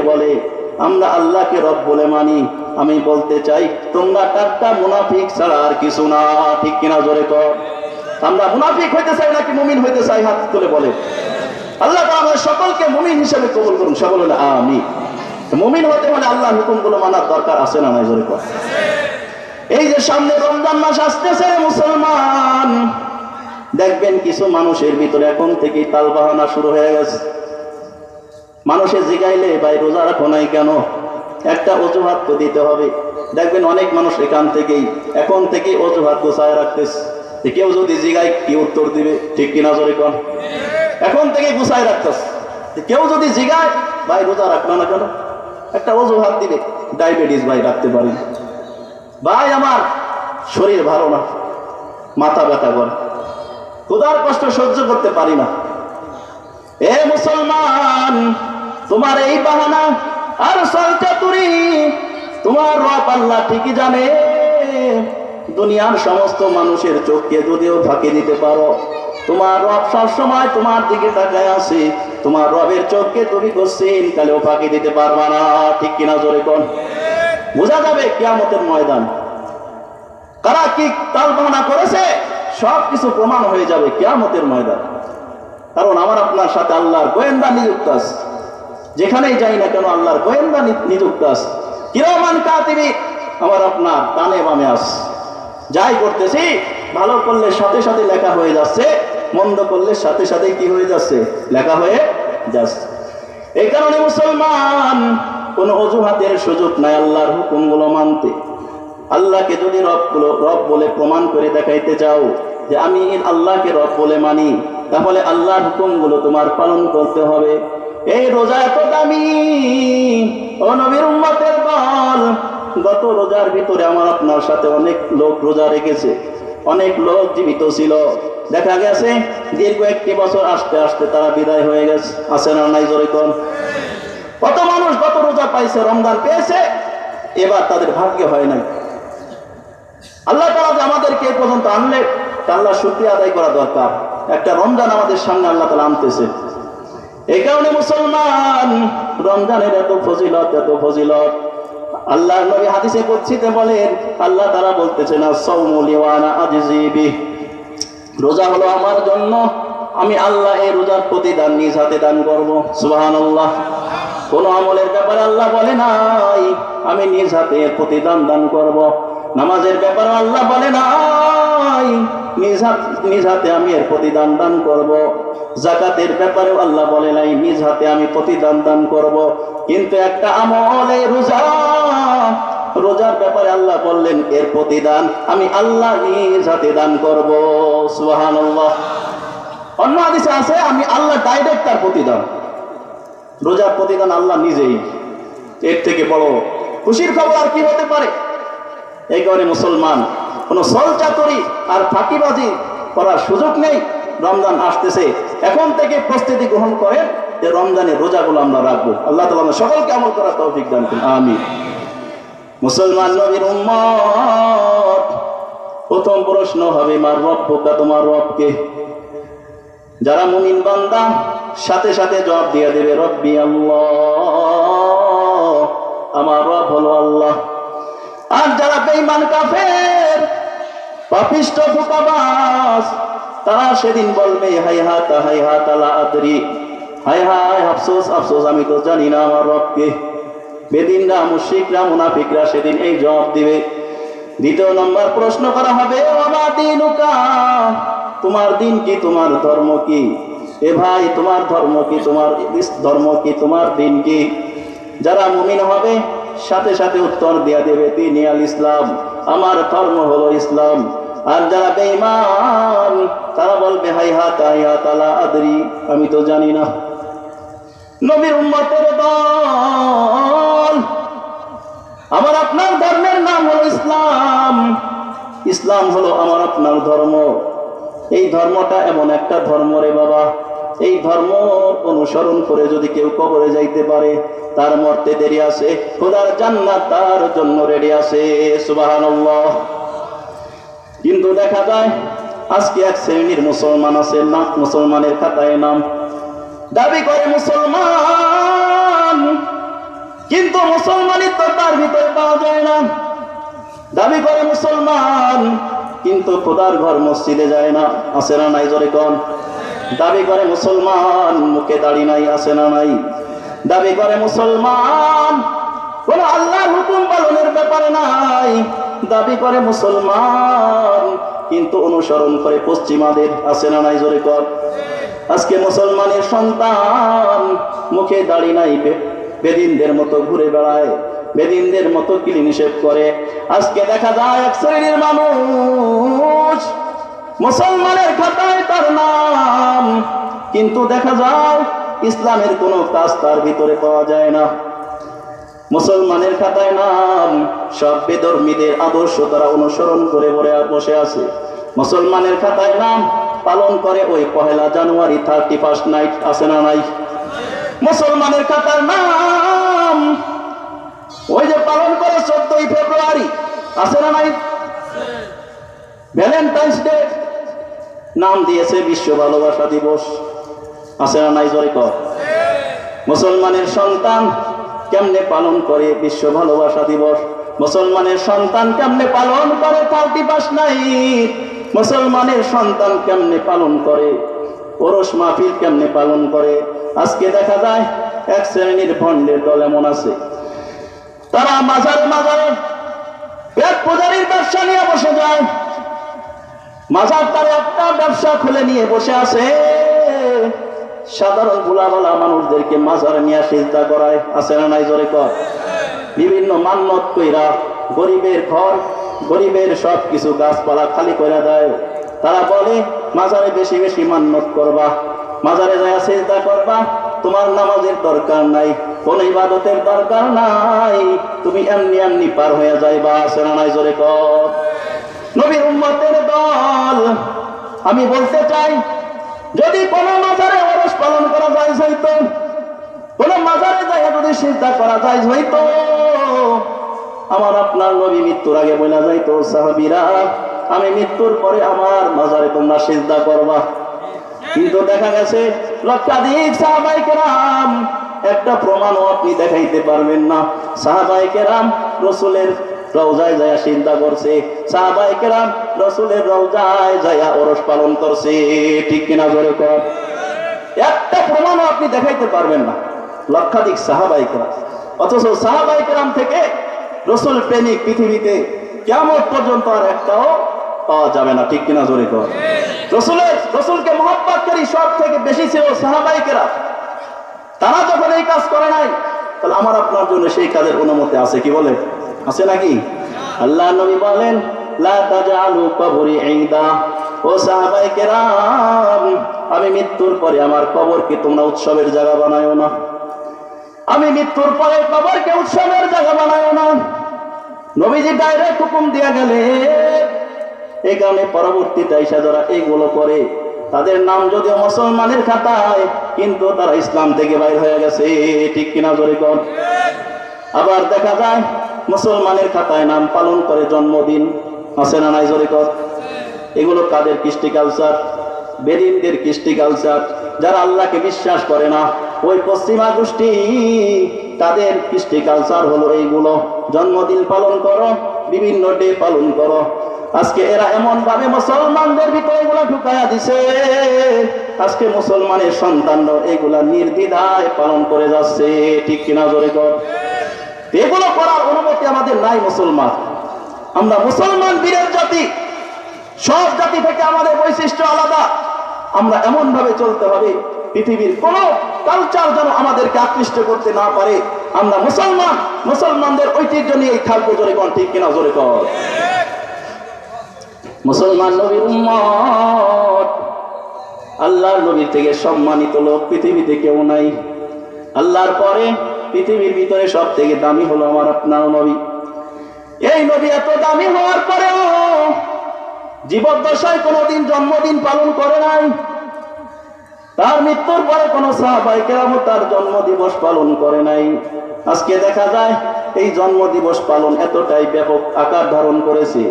ফিরে বলে, আমরা আল্লাহকে রব বলে মানি। আমি বলতে চাই, তোমরা টাট্টা মুনাফিক ছাড়া আর কিছু না। ঠিক কিনা জোরে কর। আমরা মুনাফিক হইতে চাই নাকি মুমিন হইতে চাই? হাত তুলে বলে। আল্লাহ আমাদের সকলকে মুমিন হিসেবে কবুল করুন। সকল হলে আমি মুমিন হতে হলে আল্লাহর হুকুমগুলো মানার দরকার আছে না নাই জোরে কর। এই যে সামনে রমজান মাস আসতেছে, মুসলমান। দেখবেন কিছু মানুষের ভিতরে এখন থেকেই তালবাহানা শুরু হয়ে গেছে। মানুষে জিগাইলে, ভাই, রোজা রাখো নাই কেন? একটা অজুহাত তো দিতে হবে। দেখবেন অনেক মানুষ এখান থেকেই, এখন থেকে অজুহাত গোছায় রাখতেছে। কেউ যদি জিগায়, কি উত্তর দিবে? ঠিক কিনা জোরে কন? এখন থেকে গুছায় রাখতেছে। কেউ যদি জিগায়, ভাই, রোজা রাখল না কেন? একটা অজুহাত দিবে। ডায়াবেটিস, ভাই, রাখতে পারি ভাই, আমার শরীর ভালো না। মাথা ব্যথা করে। খোদার কষ্ট সহ্য করতে পারি না। এ মুসলমান তোমার এই বাহানা আর সলচাতুরি তোমার রব আল্লাহ ঠিকই জানে। দুনিয়ার সমস্ত মানুষের চোখকে যদিও ফাঁকি দিতে পারো, তোমার রব সবসময় তোমার দিকে তাকায় আছে। তোমার রবের চোখকে তুমি করছেন কালেও ফাঁকি দিতে পারবা না, ঠিক কিনা জোরে কোন? বোঝা যাবে কিয়ামতের ময়দান। কারা কি তাল বাহানা করেছে? সব কিছু প্রমাণ হয়ে যাবে কিয়ামতের ময়দান। কারণ আমার আপনার সাথে আল্লাহর গোয়েন্দা নিযুক্ত আছে। যেখানেই যাই না কেন আল্লাহর গোয়েন্দা নিযুক্ত আছে। কিরমান কাতিবি, আমার আপনার কানে বামে আস যাই করতেছি, ভালো করলে সাথে সাথে লেখা হয়ে যাচ্ছে, মন্দ করলে সাথে সাথে কি হয়ে যাচ্ছে? লেখা হয়ে যাচ্ছে। এই কারণে মুসলমান, কোন অজুহাতের সুযোগ নাই আল্লাহর হুকুমগুলো মানতে। আল্লাহকে যদি রব রব বলে প্রমাণ করে দেখাইতে চাও যে আমি আল্লাহকে রব বলে মানি, তাহলে আল্লাহর হুকুমগুলো তোমার পালন করতে হবে। এই রোজা এত দামি, ও নবীর উম্মতের দল। গত রোজার ভিতরে আমার আপনার সাথে অনেক লোক রোজা রেখেছে, অনেক লোক জীবিত ছিল। দেখা গেছে, দীর্ঘ একটি বছর আসতে আসতে তারা বিদায় হয়ে গেছে। আছে না নাই জোরে কোন? কত মানুষ গত রোজা পাইছে, রমজান পেয়েছে, এবার তাদের ভাগ্য হয় নাই। আল্লাহ তালা যে আমাদেরকে এ পর্যন্ত আনলে আল্লাহ শুক্রিয়া আদায় করা দরকার। একটা রমজান আমাদের সামনে আল্লাহ তালা আনতেছে। এই কারণে মুসলমান, রমজানের এত ফজিলত এত ফজিলত। আল্লাহ নবী হাদিসে করছিতে বলেন, আল্লাহ তারা বলতেছে না সৌমলিওয়ানা আজিবি রোজা হলো আমার জন্য। আমি আল্লাহ এই রোজার প্রতিদান নিজ হাতে দান করব। সুবাহান আল্লাহ কোন আমলের ব্যাপারে আল্লাহ বলে নাই। আমি নিজ হাতে প্রতিদান দান করব। নামাজের ব্যাপারে আল্লাহ বলে নাই। নিজ হাত নিজ হাতে আমি এর প্রতিদান দান করব। জাকাতের ব্যাপারেও আল্লাহ বলে নাই নিজ হাতে আমি প্রতিদান দান করব। কিন্তু একটা আমলে রোজা, রোজার ব্যাপারে আল্লাহ বললেন, এর প্রতিদান আমি আল্লাহ নিজ হাতে দান করব। সুবাহান অন্য হাদিসে আছে, আমি আল্লাহ ডাইরেক্ট তার প্রতিদান। রোজার প্রতিদান আল্লাহ নিজেই। এর থেকে বড় খুশির খবর আর কি হতে পারে? এই কারণে মুসলমান। কোনো সল চাকরি আর ফাঁকিবাজি করার সুযোগ নেই। রমজান আসতেছে। এখন থেকে প্রস্তুতি গ্রহণ করেন যে রমজানের রোজাগুলো আমরা রাখব। আল্লাহ তালা সকলকে আমল করার তৌফিক দান আমি মুসলমান নবীর উম্মত, প্রথম প্রশ্ন হবে, মার রব পোকা তোমার রবকে যারা মুমিন বান্দা, সাথে সাথে জবাব দিয়ে দেবে, রব্বি আল্লাহ, আমার রব হলো আল্লাহ। আর যারা বেঈমান কাফের, পাপিষ্ট ফুকাবাস তারা সেদিন বলবে, হাই হাত হাই হাত আলা আদরি। হাই হাই আফসোস আফসোস, আমি তো জানি না আমার রবকে। বেদিনরা, মুশরিকরা, মুনাফিকরা সেদিন এই জবাব দিবে। দ্বিতীয় নম্বর প্রশ্ন করা হবে তোমার দিন কি, তোমার ধর্ম কি? এ ভাই, তোমার ধর্ম কি, তোমার ধর্ম কি, তোমার দিন কি? যারা মুমিন হবে সাথে সাথে উত্তর দেয়া দেবে তিনি আল ইসলাম। আমার ধর্ম হলো ইসলাম। আর যারা বেঈমান, তারা বলবে, হাই হাত হাত, আলা আদরি। আমি তো জানি না। নবীর উম্মতের দল। আমার আপনার ধর্মের নাম হলো ইসলাম। ইসলাম হলো আমার আপনার ধর্ম। এই ধর্মটা এমন একটা ধর্ম রে বাবা। এই ধর্ম অনুসরণ করে যদি কেউ কবরে যাইতে পারে, তার মরতে দেরি আছে, খোদার জান্নাত তার জন্য রেডি আছে, সুবহানাল্লাহ। কিন্তু দেখা যায়, আজকে এক শ্রেণির মুসলমান আছে, না মুসলমানের খাতায় নাম। দাবি করে মুসলমান, কিন্তু মুসলমানের তো তার ভিতরে পাওয়া যায় না। দাবি করে মুসলমান, কিন্তু খোদার ঘর মসজিদে যায় না। আসে না নাই জোরে কন? দাবি করে মুসলমান, মুখে দাড়ি নাই, আসে না নাই। দাবি করে মুসলমান, কোন আল্লাহর হুকুম পালনের ব্যাপারে নাই। দাবি করে মুসলমান, কিন্তু অনুসরণ করে পশ্চিমাদের আসে না নাই, জোরে কর। আজকে মুসলমানের সন্তান মুখে দাড়ি নাই বেদিনদের মতো ঘুরে বেড়ায়, বেদিনদের মতো কিলি নিষেধ করে। আজকে দেখা যায় এক শ্রেণির মানুষ মুসলমানের খাতায় তার নাম। কিন্তু দেখা যায়, ইসলামের কোনো কাজ তার ভিতরে পাওয়া যায় না। মুসলমানের খাতায় নাম, সব বেধর্মীদের আদর্শ তারা অনুসরণ করে বলে বসে আছে। মুসলমানের খাতায় নাম পালন করে ওই পহেলা জানুয়ারি থার্টি ফার্স্ট নাইট আছে না নাই? মুসলমানের খাতার নাম, ওই যে পালন করে চোদ্দই ফেব্রুয়ারি, আছে না নাই? ভ্যালেন্টাইন্স ডে নাম দিয়েছে বিশ্ব ভালোবাসা দিবস। আছে না নাই জয় কর। মুসলমানের সন্তান কেমনে পালন করে বিশ্ব ভালোবাসা দিবস? মুসলমানের সন্তান কেমনে পালন করে? থার্টি পাস নাইট মুসলমানের সন্তান কেমনে পালন করে? ওরস মাহফিল কেমনে পালন করে? আজকে দেখা যায় এক শ্রেণির ভণ্ডের দল এমন আছে। তারা মাজার মাজারে পেট পূজারির ব্যবসা নিয়ে বসে যায়। মাজার তার একটা ব্যবসা খুলে নিয়ে বসে আছে। সাধারণ গুলাবালা মানুষদেরকে মাজার নিয়ে চিন্তা করায়, আছে না নাই জোরে কর? বিভিন্ন মান্নত কইরা গরিবের ঘর, গরিবের সব কিছু গাছপালা খালি করে দেয়। তারা বলে, মাজারে বেশি বেশি মান্নত করবা। মাজারে যায় চিন্তা করবা। তোমার নামাজের দরকার নাই, কোন ইবাদতের দরকার নাই। তুমি এমনি এমনি পার হয়ে যাইবা, আছে না নাই জোরে কর? নবীর উম্মতের দল। আমি বলতে চাই, যদি কোন মাজারে ওরস পালন করা যায় হইতো, কোন মাজারে যায় যদি চিন্তা করা যায় হইতো, আমার আপনার নবী মৃত্যুর আগে বলা যাইতো, সাহাবিরা, আমি মৃত্যুর পরে আমার মাজারে তোমরা চিন্তা করবা। কিন্তু দেখা গেছে, লক্ষাধিক সাহাবাই কেরাম একটা প্রমাণও আপনি দেখাইতে পারবেন না। সাহাবাই কেরাম রসুলের রওজায় যায়া চিন্তা করছে। সাহাবাই কেরাম রসুলের রওজায় যায়া ওরস পালন করছে। ঠিক কিনা জোরে কর। একটা প্রমাণও আপনি দেখাইতে পারবেন না। লক্ষাধিক সাহাবাই কেরাম। অথচ সাহাবাই কেরাম থেকে রসুল প্রেমিক পৃথিবীতে কেমন পর্যন্ত আর একটাও পাওয়া যাবে না। ঠিক কিনা জোরে কর। রসুলের, রসুলকে মহব্বত করি সব থেকে বেশি ছিল সাহাবাইকেরা তারা যখন এই কাজ করে নাই, তাহলে আমার আপনার জন্য সেই কাজের অনুমতি আছে, কি বলে? আছে নাকি? আল্লাহ নবী বলেন, লা কবরি ও আমি মৃত্যুর পরে আমার কবরকে তোমরা উৎসবের জায়গা বানায়ো না। আমি মৃত্যুর পরে কবরকে উৎসবের জায়গা বানায়ো না। নবীজি ডাইরেক্ট হুকুম দিয়া গেলে এই কারণে পরবর্তীতে আইসা যারা এইগুলো করে, তাদের নাম যদিও মুসলমানের খাতায়, কিন্তু তারা ইসলাম থেকে বাইর হয়ে গেছে। ঠিক কিনা জোরে আবার দেখা যায় মুসলমানের খাতায় নাম পালন করে জন্মদিন, আছে না নাই জোরে এগুলো কাদের কৃষ্টি কালচার বেদিনদের কৃষ্টি কালচার যারা আল্লাহকে বিশ্বাস করে না, ওই পশ্চিমা গোষ্ঠী, তাদের কৃষ্টি কালচার হলো এইগুলো। জন্মদিন পালন করো, বিভিন্ন ডে পালন করো। আজকে এরা এমন ভাবে মুসলমানদের ভিতরে এগুলা ঢুকাইয়া দিছে। আজকে মুসলমানের সন্তানরা এগুলা নির্দ্বিধায় পালন করে যাচ্ছে। ঠিক কিনা জোরে কর এগুলো করার অনুমতি আমাদের নাই মুসলমান। আমরা মুসলমান বীরের জাতি। সব জাতি থেকে আমাদের বৈশিষ্ট্য আলাদা। আমরা এমন ভাবে চলতে হবে, পৃথিবীর কোন কালচার যেন আমাদেরকে আকৃষ্ট করতে না পারে। আমরা মুসলমান, মুসলমানদের ঐতিহ্য নিয়েই থাকব, জোরে কন ঠিক কিনা, জোরে কর মুসলমান নবীর আল্লাহর নবীর থেকে সম্মানিত লোক পৃথিবীতে কেউ নাই। আল্লাহর পরে পৃথিবীর ভিতরে সব থেকে দামি হলো আমার আপনার নবী। এই নবী এত দামি হওয়ার পরেও জীবদ্দশায় কোনোদিন জন্মদিন পালন করে নাই। তার মৃত্যুর পরে কোন সাহাবাই কেরাম তার জন্ম দিবস পালন করে নাই। আজকে দেখা যায়, এই জন্ম দিবস পালন এতটাই ব্যাপক আকার ধারণ করেছে।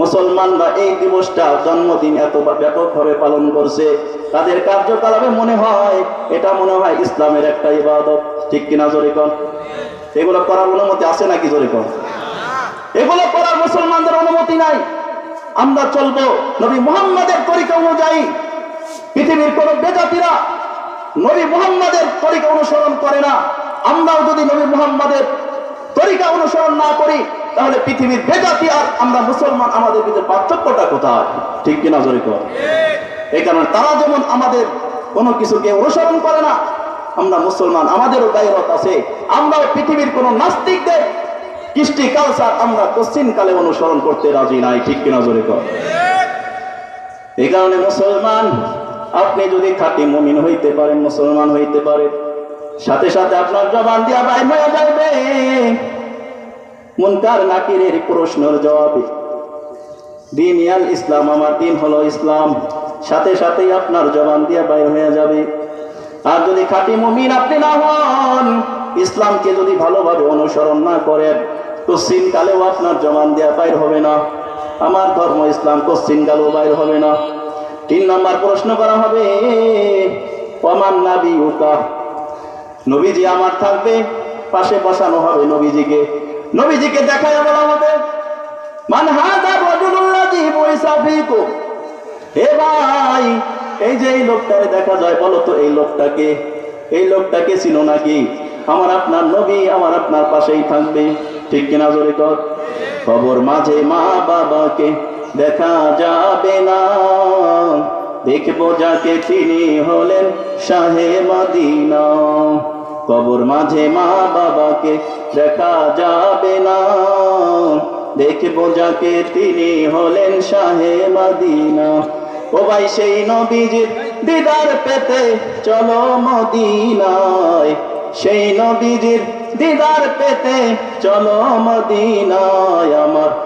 মুসলমানরা এই দিবসটা জন্মদিন এত ব্যাপকভাবে পালন করছে, তাদের কার্যকলাপে মনে হয় এটা মনে হয় ইসলামের একটা ইবাদত। ঠিক কিনা জোরে কর এগুলো করার অনুমতি আছে নাকি জোরে এগুলো করার মুসলমানদের অনুমতি নাই। আমরা চলবো নবী মুহাম্মাদের তরিকা অনুযায়ী। পৃথিবীর কোন বেজাতিরা নবী মুহাম্মাদের তরিকা অনুসরণ করে না। আমরাও যদি নবী মুহাম্মাদের তরিকা অনুসরণ না করি তাহলে পৃথিবীর বেজাতি আর আমরা মুসলমান আমাদের ভিতরে পার্থক্যটা কোথায়? ঠিক কিনা জোরে কর? এই কারণে তারা যেমন আমাদের কোনো কিছুকে অনুসরণ করে না, আমরা মুসলমান আমাদেরও গায়রত আছে, আমরাও পৃথিবীর কোন নাস্তিকদের কৃষ্টি কালচার আমরা পশ্চিম কালে অনুসরণ করতে রাজি নাই, ঠিক কিনা জোরে কর? এই কারণে মুসলমান, আপনি যদি খাঁটি মমিন হইতে পারেন, মুসলমান হইতে পারেন সাথে সাথে আপনার জবান দিয়া বাইর হয়ে যাবে মুনকার নাকিরের প্রশ্নের জবাবে, দিন ইয়াল ইসলাম, আমার দিন হলো ইসলাম। সাথে সাথেই আপনার জবান দিয়া বাইর হয়ে যাবে। আর যদি খাঁটি মুমিন আপনি না হন, ইসলামকে যদি ভালোভাবে অনুসরণ না করেন পশ্চিম কালেও আপনার জবান দেওয়া বাইর হবে না। আমার ধর্ম ইসলাম পশ্চিম কালেও বাইর হবে না। তিন নম্বর প্রশ্ন করা হবে অমান নাবি উকা নবীজি আমার থাকবে, পাশে বসানো হবে নবীজিকে। নবীজিকে দেখায় বলা হবে। মান হাদা রাজুলুল্লাযী বুইসা ফীকুম। হে ভাই, এই যে এই লোকটারে দেখা যায়, বলো তো এই লোকটাকে এই লোকটাকে চিনো নাকি? আমার আপনার নবী আমার আপনার পাশেই থাকবে। ঠিক কিনা জোরে কর? খবর মাঝে মা বাবাকে দেখা যাবে না। দেখব যাকে তিনি হলেন শাহে মদিনা। কবর মাঝে মা বাবাকে দেখা যাবে না। দেখব যাকে তিনি হলেন শাহে মদিনা। ও ভাই সেই নবীজির দিদার পেতে চলো মদিনায়। সেই নবীজির দিদার পেতে চলো মদিনায়। আমার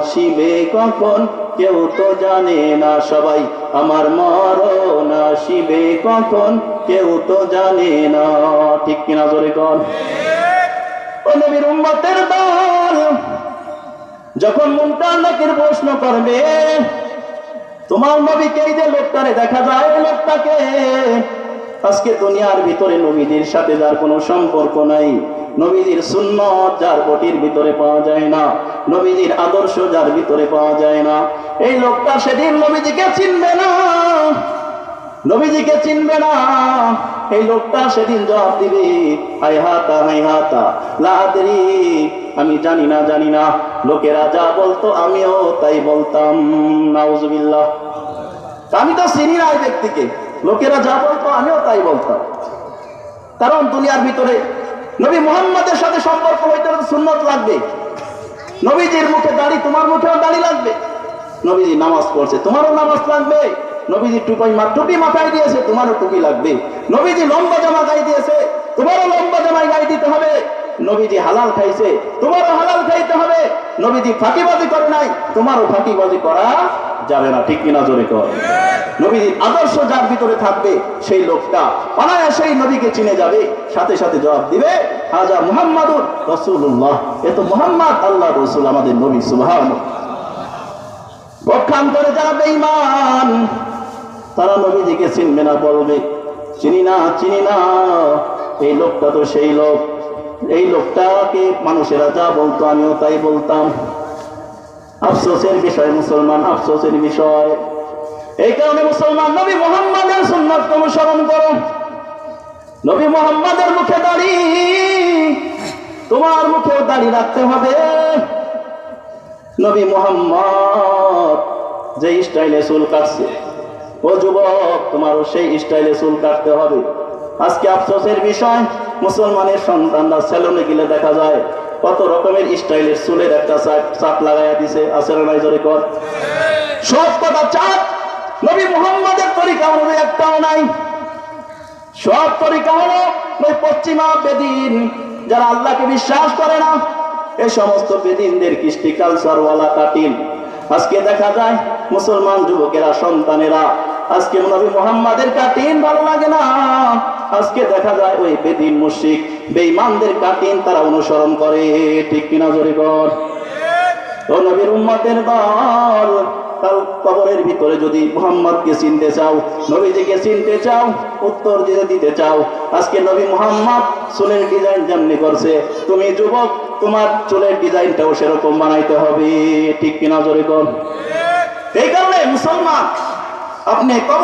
আসিবে কখন? কেউ তো জানে না সবাই। আমার মরণ আসিবে কখন? কেউ তো জানে না। ঠিক কিনা জোরে কর যখন মুমতান নাকির প্রশ্ন করবে, তোমার নবীকে যে লোকটারে দেখা যায় লোকটাকে আজকে দুনিয়ার ভিতরে নবীদের সাথে যার কোনো সম্পর্ক নাই। নবীজির সুন্নত যার বটির ভিতরে পাওয়া যায় না, নবীজির আদর্শ যার ভিতরে পাওয়া যায় না। এই লোকটা সেদিন নবীজিকে চিনবে না, নবীজিকে চিনবে না। এই লোকটা সেদিন জবাব দিবে হাই হাতা হাই হাতা লাদরি আমি জানি না জানি না। লোকেরা যা বলতো আমিও তাই বলতাম, নাউজুবিল্লাহ। আমি তো চিনি না ব্যক্তিকে। লোকেরা যা বলতো আমিও তাই বলতাম। কারণ দুনিয়ার ভিতরে নবী মোহাম্মদের সাথে সম্পর্ক হইতে সুন্নত লাগবে। নবীজির মুখে দাড়ি, তোমার মুখেও দাড়ি লাগবে। নবীজি নামাজ পড়ছে, তোমারও নামাজ লাগবে। নবীজি টুপি মা টুপি মাথায় দিয়েছে, তোমারও টুপি লাগবে। নবীজি লম্বা জামা গায়ে দিয়েছে, তোমারও লম্বা জামায় গায়ে দিতে হবে। নবীজি হালাল খাইছে, তোমারও হালাল খাইতে হবে। নবীজি ফাঁকিবাজি করে নাই, তোমারও ফাঁকিবাজি করা যাবে না, ঠিক কিনা জোরে কর। নবীজির আদর্শ যার ভিতরে থাকবে, সেই লোকটা সেই নবীকে চিনে যাবে, সাথে সাথে জবাব দিবে, হাজা মুহাম্মাদুর রসুল্লাহ এ তো মুহাম্মদ আল্লাহ রসুল, আমাদের নবী সুবহান পক্ষান্তরে যারা বেঈমান, তারা নবীজিকে চিনবে না, বলবে, চিনি না চিনি না, এই লোকটা তো সেই লোক। এই লোকটাকে মানুষেরা যা বলতো, আমিও তাই বলতাম। আফসোসের বিষয়, মুসলমান আফসোসের বিষয়। এই কারণে মুসলমান নবী মোহাম্মদের সুন্নাত অনুসরণ করো। নবী মোহাম্মদের মুখে দাড়ি, তোমার মুখেও দাড়ি রাখতে হবে। নবী মোহাম্মদ যে স্টাইলে চুল কাটছে, ও যুবক, তোমারও সেই স্টাইলে চুল কাটতে হবে। আজকে আফসোসের বিষয়, মুসলমানের সন্তানরা সেলুনে গেলে দেখা যায় কত রকমের স্টাইলের চুলের একটা চাপ লাগাইয়া দিছে, আছে না জোরে কর? সব কথা চাপ, নবী মুহাম্মাদের তরিকা একটাও নাই। সব তরিকা হলো ওই পশ্চিমা বেদিন, যারা আল্লাহকে বিশ্বাস করে না, এ সমস্ত বেদিনদের কৃষ্টি কালচারওয়ালা কাটিন আজকে দেখা যায় মুসলমান যুবকেরা, সন্তানেরা আজকে নবী মোহাম্মদের কাটিন ভালো লাগে না। আজকে দেখা যায় ওই বেদিন মুশিক বেঈমানদের কাটিন তারা অনুসরণ করে। ঠিক কিনা জোরে কর ও নবীর উম্মতের দল কবরের ভিতরে যদি মোহাম্মদকে চিনতে চাও, নবীজিকে চিনতে চাও, উত্তর দিতে দিতে চাও, আজকে নবী মোহাম্মদ চুলের ডিজাইন যেমনি করছে, তুমি যুবক, তোমার চুলের ডিজাইনটাও সেরকম বানাইতে হবে। ঠিক কিনা জোরে কর এই কারণে মুসলমান আপনি কবর